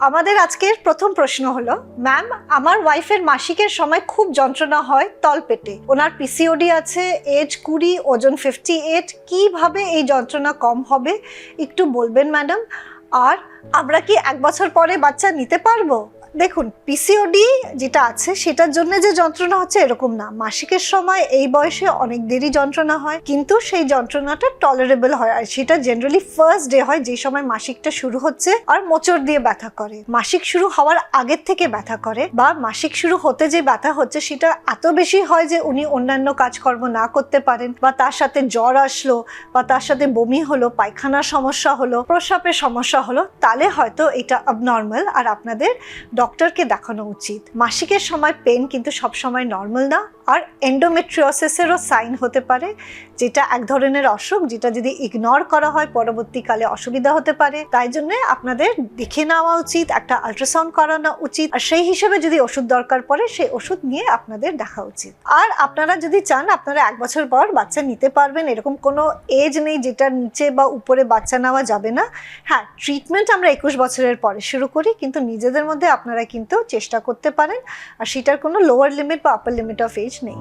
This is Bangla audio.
আমাদের আজকের প্রথম প্রশ্ন হলো, ম্যাম, আমার ওয়াইফের মাসিকের সময় খুব যন্ত্রণা হয় তলপেটে ওনার পিসিওডি আছে এজ কুড়ি, ওজন ফিফটি এইট কীভাবে এই যন্ত্রণা কম হবে? একটু বলবেন ম্যাডাম। আর আমরা কি এক বছর পরে বাচ্চা নিতে পারব? দেখুন পিসিওডি যেটা আছে, সেটার জন্য যে যন্ত্রণা হচ্ছে এরকম না। মাসিকের সময় এই বয়সে অনেক দেরি যন্ত্রণা হয়, কিন্তু সেই যন্ত্রণাটা টলারেবল হয়। আর সেটা জেনারেলি ফার্স্ট ডে হয়, যে সময় মাসিকটা শুরু হচ্ছে আর মোচড় দিয়ে ব্যথা করে। মাসিক শুরু হওয়ার আগের থেকে ব্যথা করে বা মাসিক শুরু হতে যে ব্যথা হচ্ছে, সেটা এত বেশি হয় যে উনি অন্যান্য কাজকর্ম না করতে পারেন বা তার সাথে জ্বর আসলো বা তার সাথে বমি হলো, পায়খানার সমস্যা হলো, প্রস্রাবের সমস্যা হলো তাহলে হয়তো এটা abnormal আর আপনাদের ডক্টরকে দেখানো উচিত। মাসিকের সময় পেন কিন্তু সব সময় নর্মাল না, আর এন্ডোমেট্রিওসিসেরও সাইন হতে পারে, যেটা এক ধরনের অসুখ, যেটা যদি ইগনোর করা হয়, পরবর্তীকালে অসুবিধা হতে পারে। তাই জন্য আপনাদের দেখে নেওয়া উচিত, একটা আল্ট্রাসাউন্ড করানো উচিত, আর সেই হিসেবে যদি ওষুধ দরকার পড়ে, সেই ওষুধ নিয়ে আপনাদের দেখা উচিত। আর আপনারা যদি চান, আপনারা এক বছর পর বাচ্চা নিতে পারবেন, এরকম কোনো এজ নেই যেটার নিচে বা উপরে বাচ্চা নেওয়া যাবে না। হ্যাঁ ট্রিটমেন্ট আমরা একুশ বছরের পরে শুরু করি, কিন্তু নিজেদের মধ্যে আপনারা কিন্তু চেষ্টা করতে পারেন, আর সেটার কোনো লোয়ার লিমিট বা আপার লিমিট অফ এজ নেই।